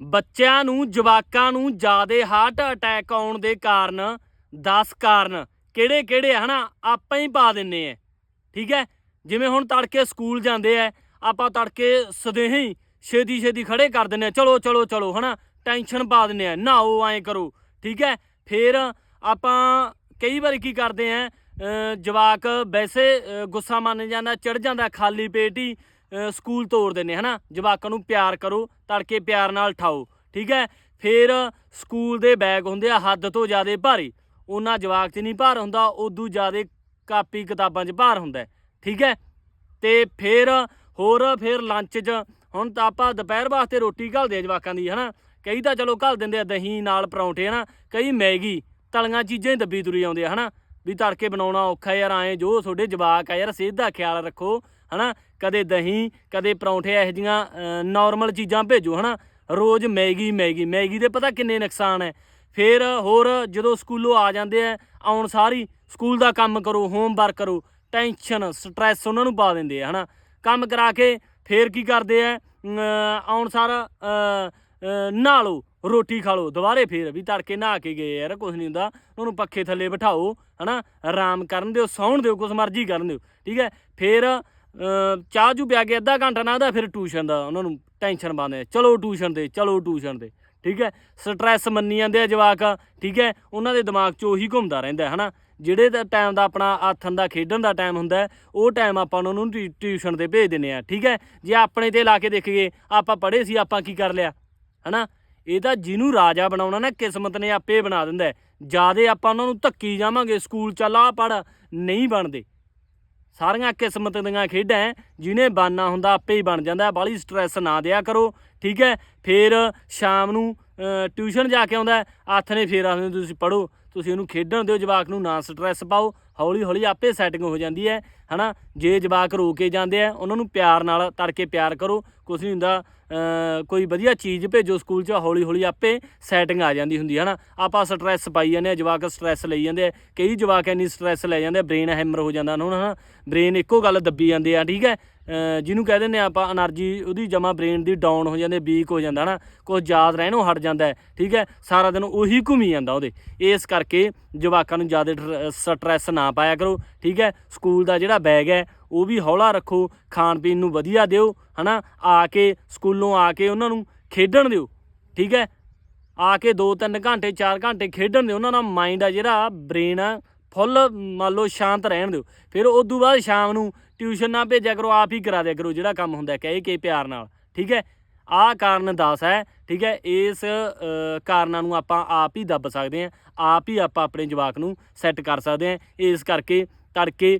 ਬੱਚਿਆਂ ਨੂੰ, ਜਵਾਕਾਂ ਨੂੰ ਜਿਆਦੇ ਹਾਰਟ ਅਟੈਕ ਆਉਣ ਦੇ ਕਾਰਨ 10 ਕਾਰਨ, ਕਿਹੜੇ ਕਿਹੜੇ ਆ ਹਨਾ, ਆਪਾਂ ਹੀ ਪਾ ਦਿੰਨੇ ਆ, ਠੀਕ ਹੈ? ਜਿਵੇਂ ਹੁਣ ਤੜਕੇ ਸਕੂਲ ਜਾਂਦੇ ਆ, ਆਪਾਂ ਤੜਕੇ ਸਦੇਹੀ ਹੀ ਛੇਤੀ ਛੇਤੀ ਖੜੇ ਕਰ ਦਿੰਨੇ ਆ, ਚਲੋ ਚਲੋ ਚਲੋ, ਹਨਾ ਟੈਨਸ਼ਨ ਪਾ ਦਿੰਨੇ ਆ, ਨਹਾਓ, ਐਂ ਕਰੋ, ਠੀਕ ਹੈ? ਫਿਰ ਆਪਾਂ ਕਈ ਵਾਰੀ ਕੀ ਕਰਦੇ ਆ ਜਵਾਕ ਵੈਸੇ ਗੁੱਸਾ ਮੰਨ ਜਾਂਦਾ ਚੜ ਜਾਂਦਾ, ਖਾਲੀ ਪੇਟ ਹੀ ਸਕੂਲ ਤੋੜ ਦਿੰਨੇ ਹਨਾ? ਜਵਾਕਾਂ ਨੂੰ ਪਿਆਰ ਕਰੋ, ਤੜਕੇ ਪਿਆਰ ਨਾਲ ਠਾਓ, ਠੀਕ ਹੈ? ਫਿਰ ਸਕੂਲ ਦੇ ਬੈਗ ਹੁੰਦੇ ਆ ਹੱਦ ਤੋਂ ਜ਼ਿਆਦਾ ਭਾਰੀ। ਉਹਨਾਂ ਜਵਾਕ 'ਚ ਨਹੀਂ ਭਾਰ ਹੁੰਦਾ, ਉਦੋਂ ਜ਼ਿਆਦਾ ਕਾਪੀ ਕਿਤਾਬਾਂ 'ਚ ਭਾਰ ਹੁੰਦਾ, ਠੀਕ ਹੈ? ਤੇ ਫਿਰ ਹੋਰ, ਫਿਰ ਲੰਚ 'ਚ, ਹੁਣ ਤਾਂ ਆਪਾਂ ਦੁਪਹਿਰ ਵਾਸਤੇ ਰੋਟੀ ਘੱਲਦੇ ਆ ਜਵਾਕਾਂ ਦੀ, ਹਨਾ? ਕਈ ਤਾਂ ਚਲੋ ਘੱਲ ਦਿੰਦੇ ਆ, ਦਹੀਂ ਨਾਲ ਪਰੌਂਠੇ, ਹਨਾ? ਕਈ ਮੈਗੀ, ਤਲੀਆਂ ਚੀਜ਼ਾਂ ਹੀ ਦੱਬੀ ਤੁਰੀ ਆਉਂਦੇ ਆ, ਹਨਾ? ਵੀ ਤੜਕੇ ਬਣਾਉਣਾ ਔਖਾ ਯਾਰ ਆਏ ਜੋ ਤੁਹਾਡੇ ਜਵਾਕ ਆ ਯਾਰ ਸਿਹਤ ਦਾ ਖਿਆਲ ਰੱਖੋ ਹਨਾ? ਕਦੇ ਦਹੀਂ, ਕਦੇ ਪਰੌਂਠੇ ਇਹੋ ਜੀਆਂ ਨਾਰਮਲ ਚੀਜ਼ਾਂ ਭੇਜੋ, ਹਨਾ? ਰੋਜ਼ ਮੈਗੀ ਮੈਗੀ ਮੈਗੀ ਦੇ ਪਤਾ ਕਿੰਨੇ ਨੁਕਸਾਨ ਹੈ ਫਿਰ ਹੋਰ ਜਦੋਂ ਸਕੂਲੋਂ ਆ ਜਾਂਦੇ ਆ ਆਉਣ ਸਾਰੀ, ਸਕੂਲ ਦਾ ਕੰਮ ਕਰੋ ਹੋਮਵਰਕ ਕਰੋ ਟੈਨਸ਼ਨ ਸਟ੍ਰੈਸ ਉਹਨਾਂ ਨੂੰ ਪਾ ਦਿੰਦੇ ਆ ਹਨਾ? ਕੰਮ ਕਰਾ ਕੇ ਫੇਰ ਕੀ ਕਰਦੇ ਆ ਆਉਣ ਸਾਰ ਨਹਾ ਲਓ ਰੋਟੀ ਖਾ ਲਓ, ਦੁਬਾਰੇ ਫੇਰ ਵੀ ਤੜਕੇ ਨਹਾ ਕੇ ਗਏ ਯਾਰ ਕੁਝ ਨਹੀਂ ਹੁੰਦਾ। ਉਹਨੂੰ ਪੱਖੇ ਥੱਲੇ ਬਿਠਾਓ, ਹਨਾ? ਆਰਾਮ ਕਰਨ ਦਿਓ, ਸੌਣ ਦਿਓ, ਕੁਛ ਮਰਜ਼ੀ ਕਰਨ ਦਿਓ, ਠੀਕ ਹੈ ਫੇਰ ਚਾਹ ਜੂ ਪਿਆ ਕੇ ਅੱਧਾ ਘੰਟਾ ਨਾ ਦਾ ਫਿਰ ਟਿਊਸ਼ਨ ਦਾ, ਉਹਨਾਂ ਨੂੰ ਟੈਨਸ਼ਨ ਪਾਉਂਦੇ ਆ। ਚਲੋ ਟਿਊਸ਼ਨ ਤੇ ਚਲੋ ਟਿਊਸ਼ਨ ਤੇ ਠੀਕ ਹੈ? ਸਟ੍ਰੈਸ ਮੰਨੀ ਜਾਂਦੇ ਆ ਜਵਾਕ, ਠੀਕ ਹੈ? ਉਹਨਾਂ ਦੇ ਦਿਮਾਗ 'ਚ ਉਹੀ ਘੁੰਮਦਾ ਰਹਿੰਦਾ ਹੈ, ਹਨਾ? ਜਿਹੜੇ ਦਾ ਟਾਈਮ ਦਾ ਆਪਣਾ ਆਥਣ ਦਾ, ਖੇਡਣ ਦਾ ਟਾਈਮ ਹੁੰਦਾ ਉਹ ਟਾਈਮ ਆਪਾਂ ਉਹਨਾਂ ਨੂੰ ਟਿ- ਟਿਊਸ਼ਨ ਤੇ ਭੇਜ ਦਿੰਨੇ ਆ ਠੀਕ ਹੈ? ਜੇ ਆਪਣੇ ਤੇ ਲਾ ਕੇ ਦੇਖੀਏ, ਆਪਾਂ ਪੜ੍ਹੇ ਸੀ, ਆਪਾਂ ਕੀ ਕਰ ਲਿਆ, ਹਨਾ? ਇਹ ਤਾਂ ਜਿਹਨੂੰ ਰਾਜਾ ਬਣਾਉਣਾ ਨਾ, ਕਿਸਮਤ ਨੇ ਆਪੇ ਬਣਾ ਦਿੰਦਾ ਹੈ। ਜਿਆਦੇ ਆਪਾਂ ਉਹਨਾਂ ਨੂੰ ਧੱਕੀ ਜਾਵਾਂਗੇ, ਸਕੂਲ ਚੱਲ ਆ ਪੜ ਨਹੀਂ ਬਣਦੇ। ਸਾਰੀਆਂ ਕਿਸਮਤ ਦੀਆਂ ਖੇਡਾਂ ਜਿਹਨੇ ਬਾਨਾ ਹੁੰਦਾ ਆਪੇ ਹੀ ਬਣ ਜਾਂਦਾ, ਬਾਲੀ ਸਟ੍ਰੈਸ ਨਾ ਦਿਆ ਕਰੋ, ਠੀਕ ਹੈ ਫਿਰ ਸ਼ਾਮ ਨੂੰ ਟਿਊਸ਼ਨ ਜਾ ਕੇ ਆਉਂਦਾ ਹੱਥ ਨੇ ਫੇਰ ਆਖਦੇ ਤੁਸੀਂ ਪੜੋ ਤੁਸੀਂ ਉਹਨੂੰ ਖੇਡਣ ਦਿਓ, ਜਵਾਕ ਨੂੰ ਨਾ ਸਟ੍ਰੈਸ ਪਾਓ। ਹੌਲੀ ਹੌਲੀ ਆਪੇ ਸੈਟਿੰਗ ਹੋ ਜਾਂਦੀ ਹੈ, ਹਨਾ? ਜੇ ਜਵਾਕ ਰੋ ਕੇ ਜਾਂਦੇ ਆ, ਉਹਨਾਂ ਨੂੰ ਪਿਆਰ ਨਾਲ, ਤੜਕੇ ਪਿਆਰ ਕਰੋ। ਕੁਛ ਨਹੀਂ ਹੁੰਦਾ ਕੋਈ ਵਧੀਆ ਚੀਜ਼ ਭੇਜੋ ਸਕੂਲ 'ਚ ਹੌਲੀ ਹੌਲੀ ਆਪੇ ਸੈਟਿੰਗ ਆ ਜਾਂਦੀ ਹੁੰਦੀ ਹੈ ਨਾ ਆਪਾਂ ਸਟ੍ਰੈਸ ਪਾਈ ਜਾਂਦੇ ਆ, ਜਵਾਕ ਸਟ੍ਰੈਸ ਲਈ ਜਾਂਦੇ ਆ। ਕਈ ਜਵਾਕ ਇੰਨੀ ਸਟ੍ਰੈਸ ਲੈ ਜਾਂਦੇ ਆ ਬ੍ਰੇਨ ਹੈਮਰ ਹੋ ਜਾਂਦਾ ਉਹਨਾਂ ਨੂੰ ਹਨਾ? ਬ੍ਰੇਨ ਇੱਕੋ ਗੱਲ ਦੱਬੀ ਜਾਂਦੇ ਆ, ਠੀਕ ਹੈ? ਜਿਹਨੂੰ ਕਹਿ ਦਿੰਦੇ ਆਪਾਂ એનર્ਜੀ, ਉਹਦੀ ਜਮਾ ਬ੍ਰੇਨ ਦੀ ਡਾਊਨ ਹੋ ਜਾਂਦੇ, ਵੀਕ ਹੋ ਜਾਂਦਾ ਹਨਾ ਕੁਝ ਯਾਦ ਰਹਿਣੋਂ ਹਟ ਜਾਂਦਾ ਠੀਕ ਹੈ? ਸਾਰਾ ਦਿਨ ਉਹੀ ਘੁੰਮੀ ਜਾਂਦਾ ਉਹਦੇ। ਇਸ ਕਰਕੇ ਜਵਾਕਾਂ ਨੂੰ ਜ਼ਿਆਦਾ ਸਟ੍ਰੈਸ ਨਾ ਪਾਇਆ ਕਰੋ, ਠੀਕ ਹੈ? ਸਕੂਲ ਦਾ ਜਿਹੜਾ ਬੈਗ ਹੈ, ਉਹ ਵੀ ਹੌਲਾ ਰੱਖੋ, ਖਾਣ ਪੀਣ ਨੂੰ ਵਧੀਆ ਦਿਓ, ਹਨਾ? ਆ ਕੇ ਸਕੂਲੋਂ ਆ ਕੇ ਉਹਨਾਂ ਨੂੰ ਖੇਡਣ ਦਿਓ, ਠੀਕ ਹੈ? ਆ ਕੇ 2-3 ਘੰਟੇ 4 ਘੰਟੇ ਖੇਡਣ ਦਿਓ, ਉਹਨਾਂ ਦਾ ਮਾਈਂਡ ਆ ਜਿਹੜਾ, ਬ੍ਰੇਨ ਆ, ਫੁੱਲ ਮੰਨ ਲਓ ਸ਼ਾਂਤ ਰਹਿਣ ਦਿਓ। ਫਿਰ ਉਸ ਤੋਂ ਬਾਅਦ ਸ਼ਾਮ ਨੂੰ ਟਿਊਸ਼ਨ ਨਾ ਭੇਜਿਆ ਕਰੋ, ਆਪ ਹੀ ਕਰਾ ਦਿਆ ਕਰੋ, ਜਿਹੜਾ ਕੰਮ ਹੁੰਦਾ ਕਹਿ ਕੇ ਪਿਆਰ ਨਾਲ, ਠੀਕ ਹੈ? ਆਹ ਕਾਰਨ ਦੱਸ ਹੈ, ਠੀਕ ਹੈ? ਇਸ ਕਾਰਨਾਂ ਨੂੰ ਆਪਾਂ ਆਪ ਹੀ ਦੱਬ ਸਕਦੇ ਹਾਂ, ਆਪ ਹੀ ਆਪਾਂ ਆਪਣੇ ਜਵਾਕ ਨੂੰ ਸੈੱਟ ਕਰ ਸਕਦੇ ਹਾਂ, ਇਸ ਕਰਕੇ ਤੜਕੇ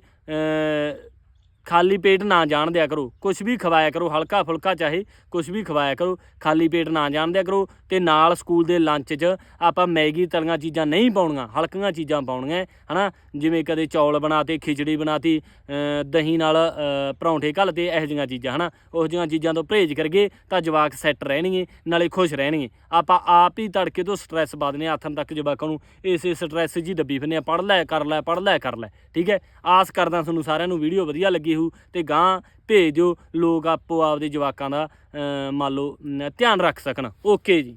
ਖਾਲੀ ਪੇਟ ਨਾ ਜਾਣ ਦਿਆ ਕਰੋ। ਕੁਝ ਵੀ ਖਵਾਇਆ ਕਰੋ ਹਲਕਾ ਫੁਲਕਾ ਚਾਹੇ ਕੁਝ ਵੀ ਖਵਾਇਆ ਕਰੋ ਖਾਲੀ ਪੇਟ ਨਾ ਜਾਣ ਦਿਆ ਕਰੋ ਤੇ ਨਾਲ ਸਕੂਲ ਦੇ ਲੰਚ 'ਚ ਆਪਾਂ ਮੈਗੀ ਤਲੀਆਂ ਚੀਜ਼ਾਂ ਨਹੀਂ ਪਾਉਣੀਆਂ ਹਲਕੀਆਂ ਚੀਜ਼ਾਂ ਪਾਉਣੀਆਂ ਹਨਾ? ਜਿਵੇਂ ਕਦੇ ਚੌਲ ਬਣਾਤੇ ਖਿਚੜੀ ਬਣਾਤੀ ਅ, ਦਹੀਂ ਨਾਲ ਪਰੌਂਠੇ ਘੱਲਤੇ ਇਹੋ ਜਿਹੀਆਂ ਚੀਜ਼ਾਂ ਹਨਾ? ਉਸ ਜਿਹੀਆਂ ਚੀਜ਼ਾਂ ਤੋਂ ਪਰਹੇਜ਼ ਕਰਗੇ ਤਾਂ ਜਵਾਕ ਸੈੱਟ ਰਹਿਣਗੇ ਨਾਲੇ ਖੁਸ਼ ਰਹਿਣਗੇ। ਆਪਾਂ ਆਪ ਹੀ ਤੜਕੇ ਤੋਂ ਸਟ੍ਰੈਸ ਪਾ ਦਿੰਦੇ ਹਾਂ ਹੱਥਾਂ ਤੱਕ ਜਵਾਕਾਂ ਨੂੰ ਇਸੇ ਸਟ੍ਰੈਸ ਜੀ ਦੱਬੀ ਫਿਰਨੇ ਪੜ ਲੈ ਕਰ ਲੈ ਪੜ ਲੈ ਕਰ ਲੈ ਠੀਕ ਹੈ? ਆਸ ਕਰਦਾ ਤੁਹਾਨੂੰ ਸਾਰਿਆਂ ਨੂੰ ਵੀਡੀਓ ਵਧੀਆ ਲੱਗੀ ਹੋਊ ਤੇ ਗਾਂ ਦਿਓ ਲੋਕ ਆਪੋ ਆਪਦੇ ਜਵਾਕਾਂ ਦਾ ਮੰਨ ਲਓ ਧਿਆਨ ਰੱਖ ਸਕਣ। ਓਕੇ ਜੀ।